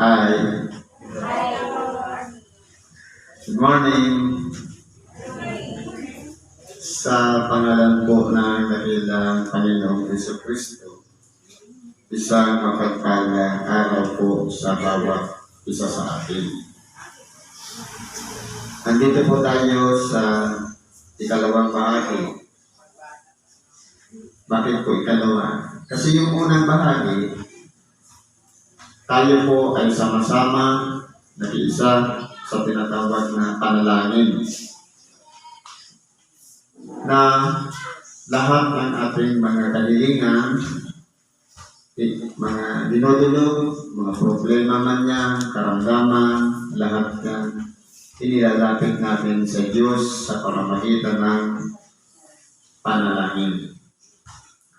Hi. Good morning. Sa pangalan po ng dakilang Panginoong Yeso Kristo, isang mapagpalang araw po sa bawat isa sa atin. Andito po tayo sa ikalawang bahagi. Bakit po ikalawa? Kasi yung unang bahagi, tayo po ay sama-sama nag-iisa sa tinatawag na panalangin na lahat ng ating mga kahilingan, i- mga dinudulog, mga problema man yan, karamdaman, lahat yan, inilalapit natin sa Diyos sa pamamagitan ng panalangin.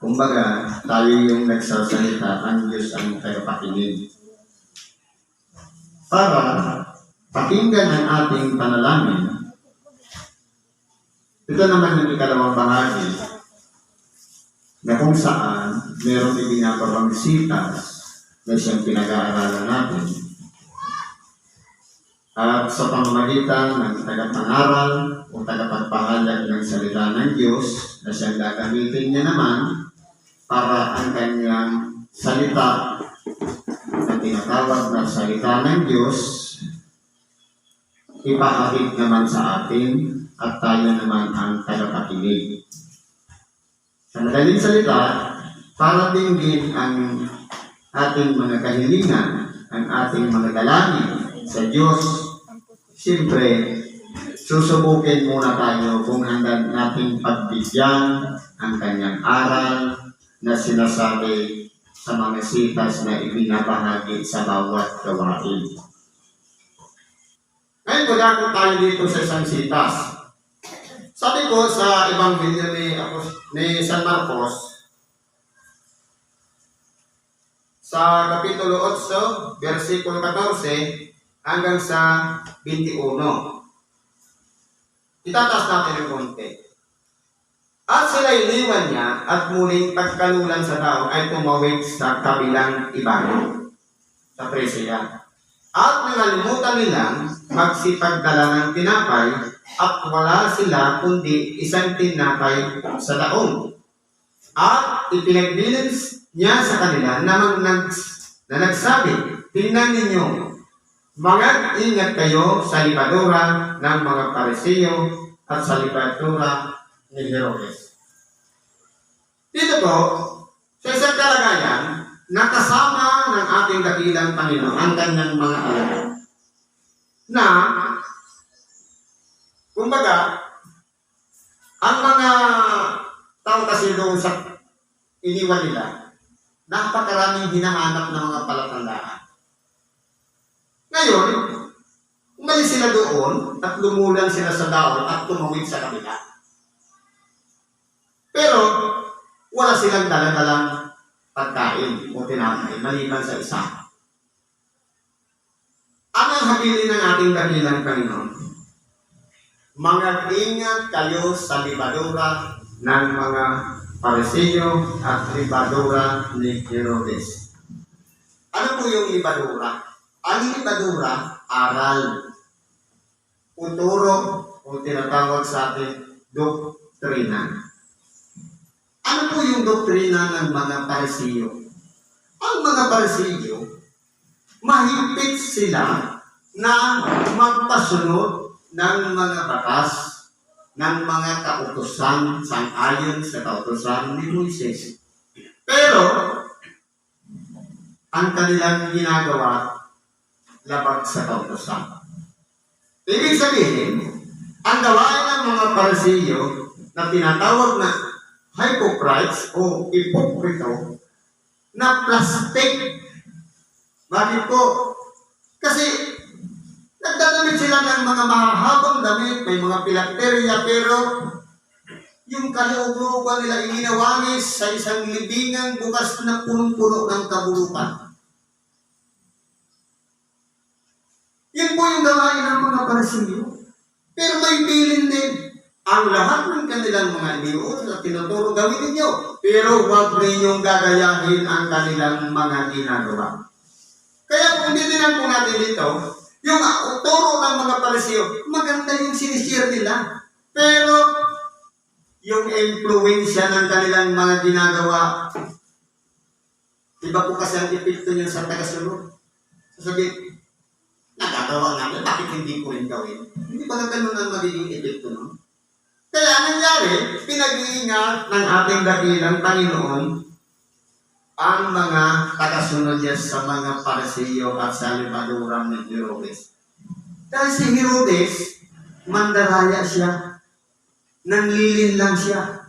Kumbaga, tayo yung nagsasalita, ang Diyos ang tagapakinig. Para pakinggan ang ating panalangin, ito naman yung ikalawang bahagi na kung saan meron ibinababang sitas na siyang pinag-aaralan natin. At sa pamamagitan ng tagapangaral o tagapagpahayag ng salita ng Diyos na siyang gagamitin niya naman para ang kanyang salita tinatawag na salita ng Diyos ipahatid naman sa atin at tayo naman ang tagapakinig. Sa madaling salita, para dinggin ang ating mga kahilingan, ang ating mga dalangin sa Diyos, siyempre, susubukin muna tayo kung hanggang nating pagbigyan ang kanyang aral na sinasabi sa mga sitas na ibinabahagi sa bawat gawain. Ngayon, magkakot tayo dito sa isang sitas. Sabi ko sa Ebanghelyo ni, ni San Marcos, sa Kapitulo 8, versikulo 14, hanggang sa 21. Itataas natin ng konti. At sila iniwan niya at muling pagkalulan sa tao ay tumawid sa kabilang ibayo sa Presya. At nangalimutan nilang magsipagdala ng tinapay at wala sila kundi isang tinapay sa taong. At ipinagbilin niya sa kanila na, nags- na nagsabi, Tingnan ninyo, mga ingat kayo sa libadura ng mga parisiyo at sa libadura ni Herodes. Dito po, sa isang kalagayan, nakasama ng ating dakilang Panginoon ang kanyang mga alagad na kumbaga ang mga tao kasi doon sa iniwan nila napakaraming hinahanap ng mga palatandaan. Ngayon, umalis sila doon at lumulan sila sa daon at tumawid sa kabila. Pero, wala silang daladalang pagkain o tinapay maliban sa isa. Ano ang habilin ng ating dakilang Panginoon? Mga ingat kayo sa libadura ng mga parisiyo at libadura ni Herodes. Ano po yung libadura? Ang libadura, aral. Uturo o tinatawag sa atin, doktrina. Ano po yung doktrina ng mga parisiyo? Ang mga parisiyo, mahigpit sila na magpasunod ng mga batas ng mga kautosan sang-ayon sa kautosan ni Moises. Pero, ang kanilang ginagawa, labag sa kautosan. Ibig sabihin, ang gawain ng mga parisiyo na tinatawag na hypocrites o ipokrito na plastic. Bakit po? Kasi nagdadamit sila ng mga mahahabang damit, may mga pilakterya, pero yung kaloob-looban nila ininawangis sa isang libingan bukas na punong-puno ng kabulukan. Yun po yung gawain ng mga parasiyo. Pero may bilin din. Ang lahat ng kanilang mga niyoon na tinuturo gawin ninyo. Pero huwag ninyong gagayahin ang kanilang mga ginagawa. Kaya kung tinitingnan po natin dito, yung turo ng mga pariseo, maganda yung sinishare nila. Pero, yung influensya ng kanilang mga ginagawa, iba po kasi ang epekto niya sa tagasunod. Sasabihin, nagagawa namin, bakit hindi ko rin gawin? Hindi ba ganun ang magiging epekto nun? Kaya ang nangyari, pinag-iingat ng ating dakilang Panginoon ang mga tagasunod niya sa mga parisiyo at sa limadurang ni Herodes. Dahil si Herodes, mandaraya siya. Nanlilin lang siya.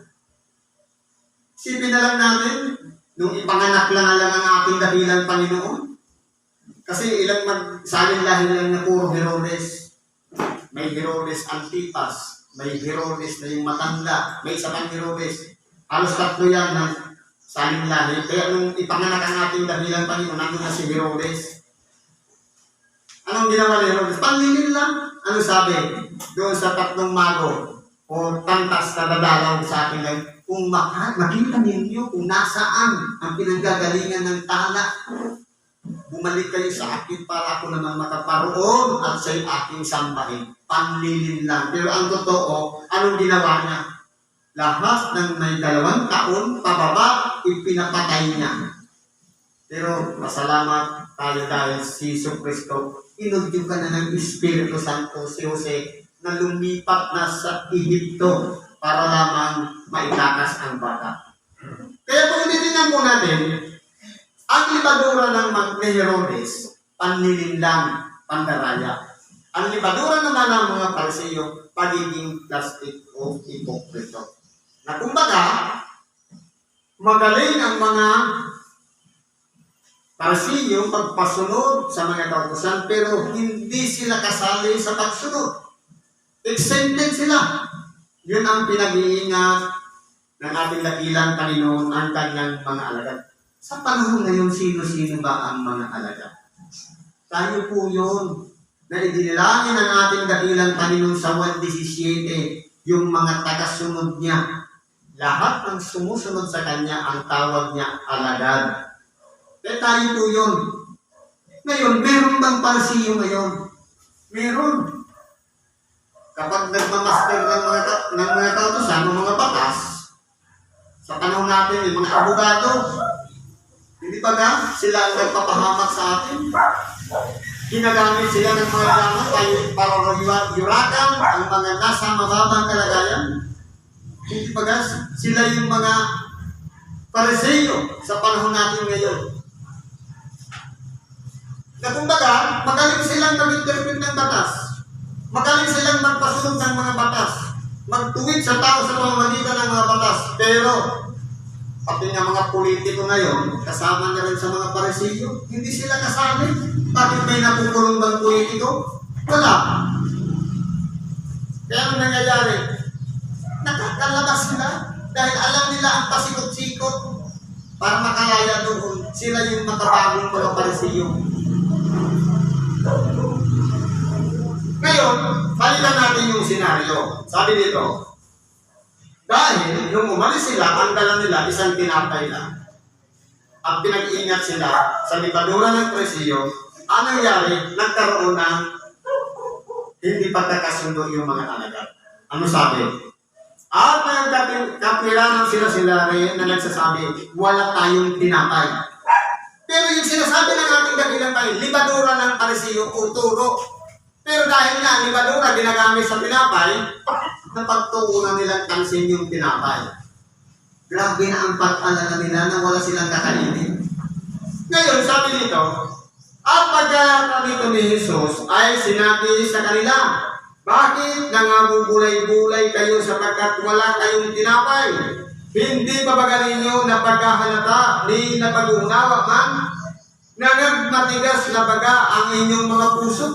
Sipin na lang natin, nung ipanganak lang lang ang ating dakilang Panginoon, kasi ilang magsalin lahil lang na puro Herodes. May Herodes Antipas, may Herodes na yung matanda, may isa pang Herodes. Halos tatlo yan ng salin lahi. Kaya nung ipanganak ang ating dahilan Panginoon, nandun na si Herodes. Anong ginawa ni Herodes? Panlilin lang. Ano sabi? Doon sa tatlong mago o tantas na dadalaw sa akin lang, kung makita ninyo kung nasaan ang pinanggagalingan ng tala, bumalik kayo sa akin para ako naman makaparoon at siya'y aking sambahin. Panlilin lang. Pero ang totoo, anong ginawa niya? Lahat ng may dalawang taon, pababa, ipinapatay niya. Pero masalamat tayo dahil si Iso Kristo, inudyo ka na ng Espiritu Santo si Jose na lumipat na sa Ehipto para lamang maitakas ang bata. Kaya kung tinitingnan po natin, ang libadura ng ni Herodes, panlilin lang, pandaraya. Ang libadura naman ng mga parisiyo, pagiging plastic o hipokrito. Na kumbaga, magaling ang mga parisiyo pagpasunod sa mga kautosan pero hindi sila kasali sa pagsunod. Exempted sila. Yun ang pinag-iingat ng ating lakilang Panginoon ang kanyang mga alagad. Sa panahon ngayon, sino-sino ba ang mga alagad? Tayo po yun na idinilangin ng ating dakilang Panginoon sa 1.17, yung mga tagasunod niya. Lahat ng sumusunod sa Kanya, ang tawag niya alagad. Kaya tayo po yun. Ngayon, meron bang parsiyo ngayon? Meron. Kapag nagmamaster ng mga, ng mga kautosan, ng mga batas, sa panahon natin, yung mga abogado, hindi ba nga sila ang nagpapahamak sa atin? Ginagamit sila ng mga tayo para yura- yurakan ang mga nasa mababang kalagayan. Hindi ba nga sila yung mga pariseyo sa panahon natin ngayon? Na kumbaga, magaling silang mag-interpret ng batas. Magaling silang magpasunod ng mga batas. Magtuwid sa tao sa pamamagitan ng mga batas. Pero, pati nga mga politiko ngayon, kasama na rin sa mga parisiyo, hindi sila kasali. Bakit may nakukulong bang politiko? Wala. Kaya ano nangyayari? Nakakalabas sila dahil alam nila ang pasikot-sikot para makalaya doon. Sila yung makabagong mga parisiyo. Ngayon, balikan natin yung senaryo. Sabi dito, dahil nung umalis sila, ang dala nila isang tinapay lang. At pinag-ingat sila sa libadura ng presiyo, ang nangyari, nagkaroon ng hindi pagkakasundo yung mga alagad. Ano sabi? At nagkapiranan sila sila rin na nagsasabi, wala tayong tinapay. Pero yung sinasabi ng ating dakilang tayo, libadura ng parisiyo o turo. Pero dahil nga, libadura ginagamit sa tinapay, napagtuunan nilang tansin yung tinapay. Grabe na ang pag-alala nila na wala silang kakainin. Ngayon, sabi dito, at pagkakata dito ni Jesus ay sinabi sa kanila, Bakit nangabubulay-bulay kayo sapagkat wala kayong tinapay? Hindi ba ba ninyo na pagkahalata ni napag-unawa man? Nangagmatigas na baga ang inyong mga puso?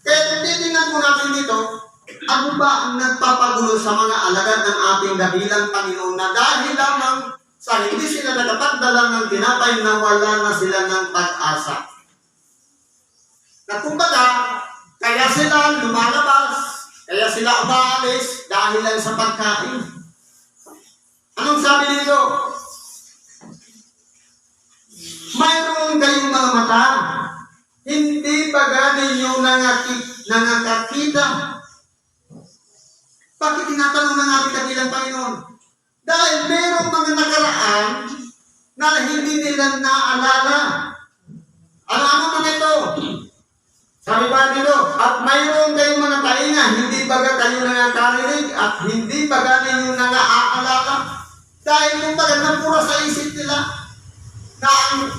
Kaya titingnan po natin dito, ano ba ang nagpapagulo sa mga alagad ng ating dahilang Panginoon na dahil lamang sa hindi sila nakapagdala ng tinapay na wala na sila ng pag-asa. Na kumbaga, kaya sila lumalabas, kaya sila umaalis dahil lang sa pagkain. Anong sabi dito? Mayroon kayong mga mata, Hindi ba ganin yung nangaki, nangakakita? Bakit tinatanong ng ating kabilang Panginoon? Dahil merong mga nakaraan na hindi nila naalala. Ano-ano man ito? Sabi pa dito, at mayroon kayong mga tainga, hindi baga kayo nangakarinig at hindi baga ninyo nangaalala. Dahil yung baga napura sa isip nila na ang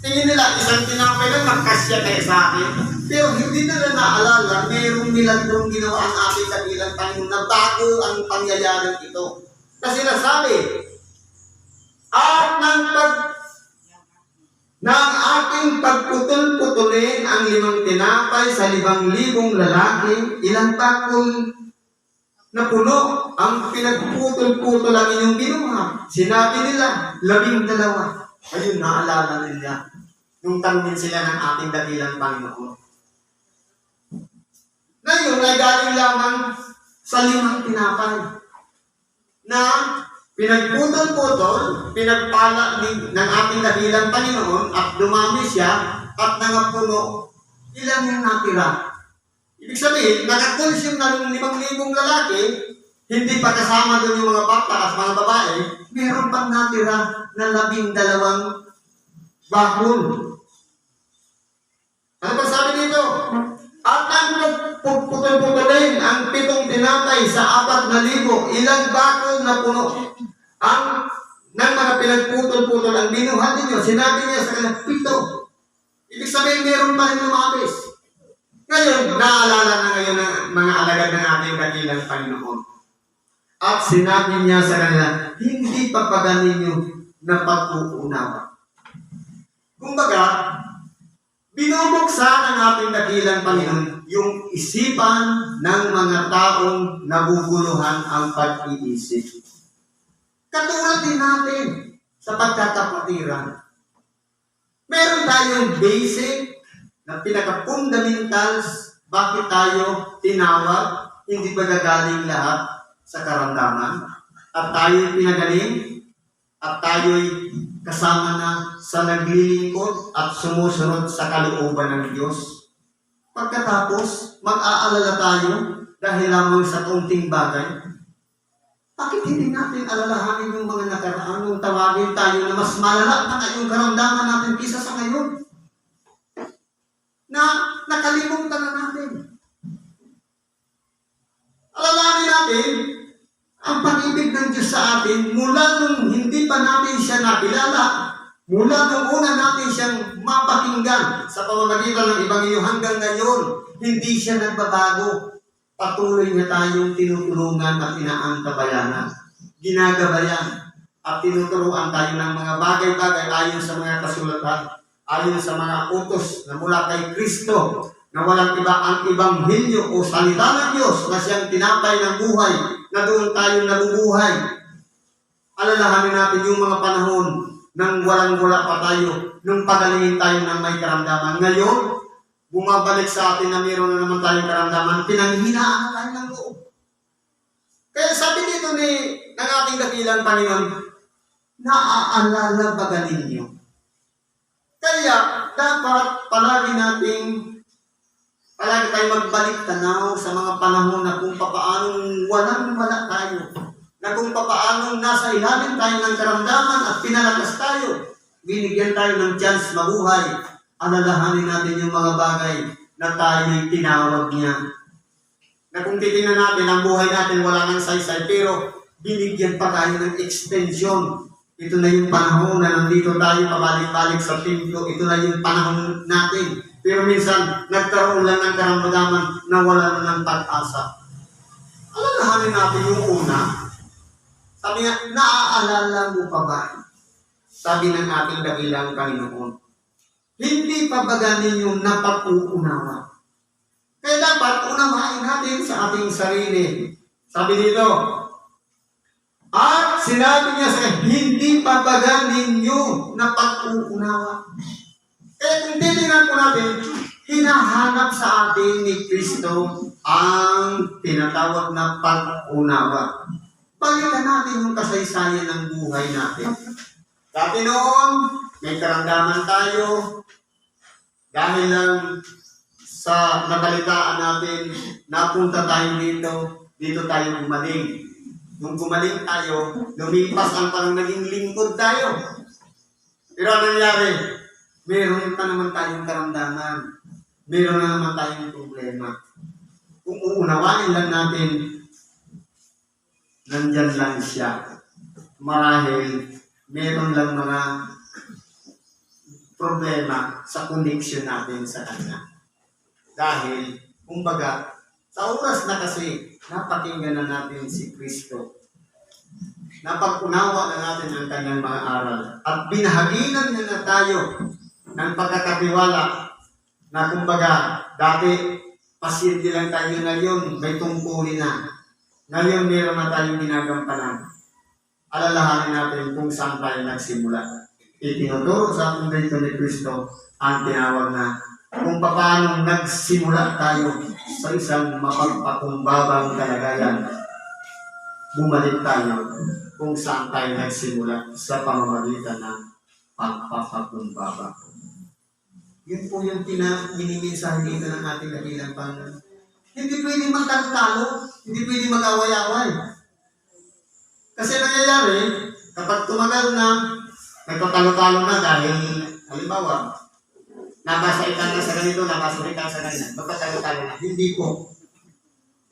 tingin nila isang tinapay lang magkasya kayo sa akin. Pero hindi nila naalala, mayroong milagrom ginawa ang ating kabilang Panginoon na bago ang pangyayaring ito. Kasi nasabi, at ng pag ng aking pagputol-putulin ang limang tinapay sa limang libong lalaki, ilang bakol na puno ang pinagputol-putol ang inyong binuha. Sinabi nila, labing dalawa. Ayun, naalala nila. Nung tanungin sila ng ating dakilang Panginoon. Ngayon ay galing lamang sa limang tinapay na pinagputol-putol, pinagpala ni, ng ating dakilang Panginoon at dumami siya at nangapuno, ilan yung natira? Ibig sabihin, nakakonsume na ng limang libong lalaki, hindi pa kasama doon yung mga bata at mga babae, meron pang natira na labing dalawang bakul. Ano ba sabi dito? At ang tinapay sa apat na libo, ilang bakul na puno ang ng mga pinagputol-putol ang binuhat ninyo, sinabi niya sa kanila, pito. Ibig sabihin, meron pa rin lumabis. Ngayon, naalala na ngayon ng mga alagad ng ating dakilang Panginoon. At sinabi niya sa kanila, hindi pa ba ninyo na pag-uunawa? Kumbaga, binubuksan ng ating dakilang Panginoon yung isipan ng mga taong nabubuluhan ang pag-iisip. Katulad din natin sa pagkakapatiran. Meron tayong basic na pinaka-fundamentals bakit tayo tinawag, hindi ba gagaling lahat sa karamdaman? At tayo'y pinagaling at tayo'y kasama na sa naglilingkod at sumusunod sa kalooban ng Diyos. Pagkatapos, mag-aalala tayo dahil lamang sa kunting bagay. Bakit hindi natin alalahanin yung mga nakaraan nung tawagin tayo na mas malala pa yung karamdaman natin kisa sa ngayon? Na nakalimutan na natin. Alalahanin natin sa atin mula nung hindi pa natin siya nakilala, mula nung una natin siyang mapakinggan sa pamamagitan ng Ebanghelyo hanggang ngayon, hindi siya nagbabago. Patuloy na tayong tinutulungan at inaantabayanan, ginagabayan, at tinuturuan tayo ng mga bagay-bagay ayon sa mga kasulatan, ayon sa mga utos na mula kay Kristo, na walang iba ang ibang o salita ng Diyos na siyang tinapay ng buhay, na doon tayo nabubuhay. Alalahanin natin yung mga panahon nang walang-wala pa tayo, nung pagalingin tayo ng may karamdaman. Ngayon, bumabalik sa atin na mayroon na naman tayong karamdaman, pinanghinaan na tayo ng loob. Kaya sabi dito ni ng ating dakilang Panginoon, naaalala ba ninyo? Kaya, dapat palagi nating palagi tayo magbalik tanaw sa mga panahon na kung papaanong walang wala tayo. Na kung papaanong nasa ilalim tayo ng karamdaman at pinalakas tayo. Binigyan tayo ng chance mabuhay. Alalahanin natin yung mga bagay na tayo'y tinawag niya. Na kung titingnan natin ang buhay natin wala nang saysay pero binigyan pa tayo ng extension. Ito na yung panahon na nandito tayo pabalik-balik sa templo. Ito na yung panahon natin pero minsan, nagkaroon lang ng karamdaman na wala na ng pag-asa. Alalahanin natin yung una. Sabi nga, naaalala mo pa ba? Sabi ng ating dakilang Panginoon. Hindi pa ba ganin yung napag-uunawa? Kaya dapat unawain natin sa ating sarili. Sabi dito, at sinabi niya sa hindi pa ba ganin yung napag-uunawa? Eh, kung titingnan po natin, hinahanap sa atin ni Kristo ang tinatawag na pag-unawa. Balikan natin yung kasaysayan ng buhay natin. Dati noon, may karamdaman tayo, dahil lang sa nabalitaan natin, napunta tayo dito, dito tayo gumaling. Nung gumaling tayo, lumipas ang parang naging lingkod tayo. Pero ano nangyari? Meron pa naman tayong karamdaman. Meron na naman tayong problema. Kung uunawain lang natin, nandyan lang siya. Marahil, meron lang mga problema sa connection natin sa Kanya. Dahil, kumbaga, sa oras na kasi, napakinggan na natin si Kristo. Napag-unawa na natin ang kanyang mga aral. At binahaginan niya na tayo ng pagkakatiwala na kumbaga, dati pasyente lang tayo ngayon, may tungkulin na. Ngayon meron na tayong ginagampanan. Alalahanin natin kung saan tayo nagsimula. Itinuturo sa ating dito ni Kristo ang tinawag na kung paano nagsimula tayo sa isang mapagpakumbabang kalagayan. Bumalik tayo kung saan tayo nagsimula sa pamamagitan ng pagpapakumbaba. Yun po yung pinaminiminsahe dito ng ating dakilang Panginoon. Hindi pwede magtalo hindi pwede mag-away-away. Kasi nangyayari, kapag tumagal na, nagtatalo-talo na dahil, halimbawa, nabasa ka na sa ganito, nabasa ka sa ganito, magtatalo-talo na. Hindi po.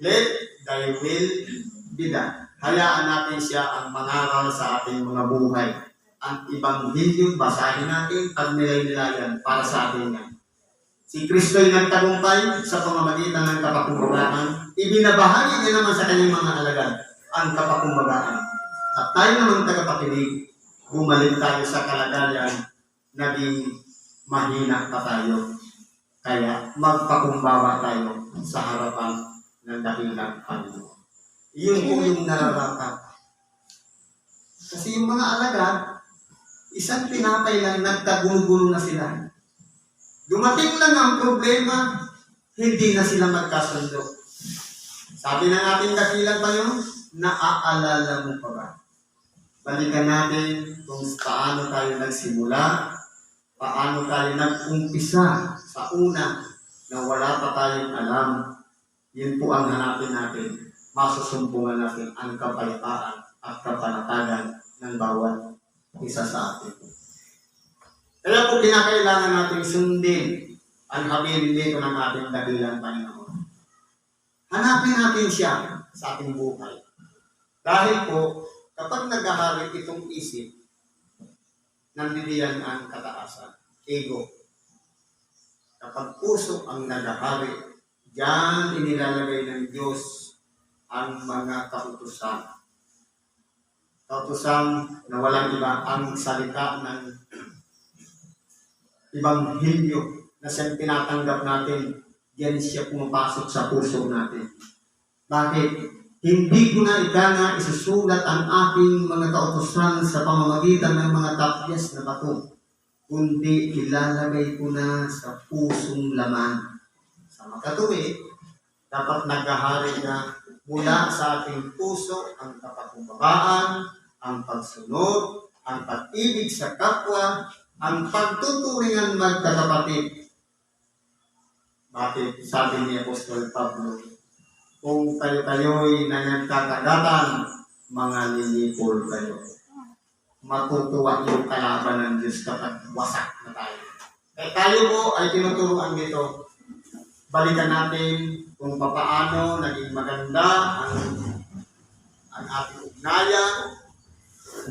Let thy will be done. Hayaan natin siya ang mangaral sa ating mga buhay. Ang ibang video, basahin natin, pagnilay-nilayan para sa atin yan. Si Kristo ay nagtagumpay sa pamamagitan ng kapakumbagaan. Ibinabahagi niya naman sa kanyang mga alagad ang kapakumbagaan. At tayo naman tagapakinig, bumalik tayo sa kalagayan, naging mahina pa tayo. Kaya magpakumbaba tayo sa harapan ng dakilang Panginoon. Yun po yung nararapat. Kasi yung mga alagad, isang tinapay lang nagkagulo-gulo na sila. Dumating lang ang problema, hindi na sila magkasundo. Sabi ng ating dakilang Panginoon, naaalala mo pa ba? Balikan natin kung paano tayo nagsimula, paano tayo nag-umpisa sa una na wala pa tayong alam. Yun po ang hanapin natin. Masusumpungan natin ang kapayapaan at kapanatagan ng bawat isa sa atin. Kaya po kinakailangan natin sundin ang habilin dito ng ating dakilang Panginoon. Hanapin natin siya sa ating buhay. Dahil po, kapag naghahari itong isip, nandidiyan ang kataasan, ego. Kapag puso ang naghahari, diyan inilalagay ng Diyos ang mga kautusan. Kautusan na walang iba ang salita ng Ebanghelyo na siyang tinatanggap natin, yan siya pumapasok sa puso natin. Bakit? Hindi ko na ika nga isusulat ang aking mga kautosan sa pamamagitan ng mga tapyas na bato, kundi ilalagay ko na sa pusong laman. Sa makatuwi, dapat naghahari na mula sa ating puso ang kapakumbabaan, ang pagsunod, ang pag-ibig sa kapwa, ang pagtuturingan magkakapatid. Bakit sabi ni Apostol Pablo, kung kayo-kayo'y nangagkakagatan, mga lilipol kayo. Matutuwa yung kalaban ng Diyos kapag wasak na tayo. Eh tayo po ay tinuturuan dito. Balikan natin kung papaano naging maganda ang, ang ating ugnayan,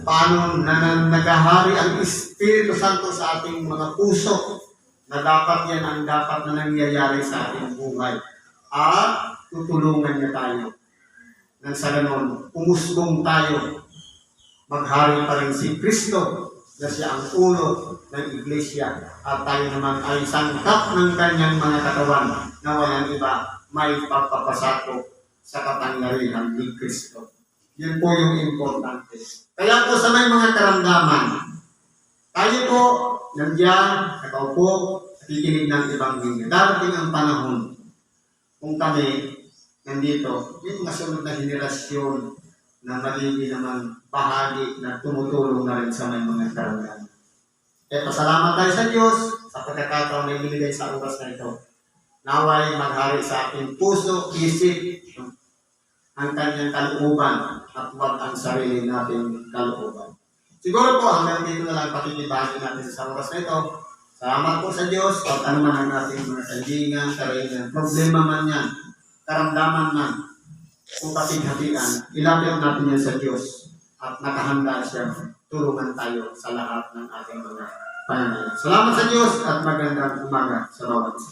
paano na, na nagahari ang Espiritu Santo sa ating mga puso na dapat yan ang dapat na nangyayari sa ating buhay. At tutulungan niya tayo. Nang sa ganon, umusbong tayo. Maghari pa rin si Kristo na siya ang ulo ng iglesia at tayo naman ay sangkap ng kanyang mga katawan na walang iba may pagpapasako sa kapangyarihan ni Kristo. Yun po yung importante. Kaya po sa may mga karamdaman, tayo po nandiyan, nakaupo, nakikinig ng Ebanghelyo. Darating ang panahon kung kami nandito, yung mga sunod na henerasyon na magiging naman bahagi na tumutulong na rin sa may mga karamdaman. Kaya pasalamat tayo sa Diyos sa pagkakataon na ibinigay sa oras na ito. Naway maghari sa ating puso, isip, ang kanyang kalooban at huwag ang sarili nating kalooban. Siguro po hanggang dito na lang pakikibahagi natin sa oras na ito. Salamat po sa Diyos at ano man ang ating mga kaibigan, kaibigan, problema man yan, karamdaman man, kung patighatian, ilapit natin yan sa Diyos at nakahanda siya tulungan tayo sa lahat ng ating mga pananalig. Salamat sa Diyos at magandang umaga sa bawat isa.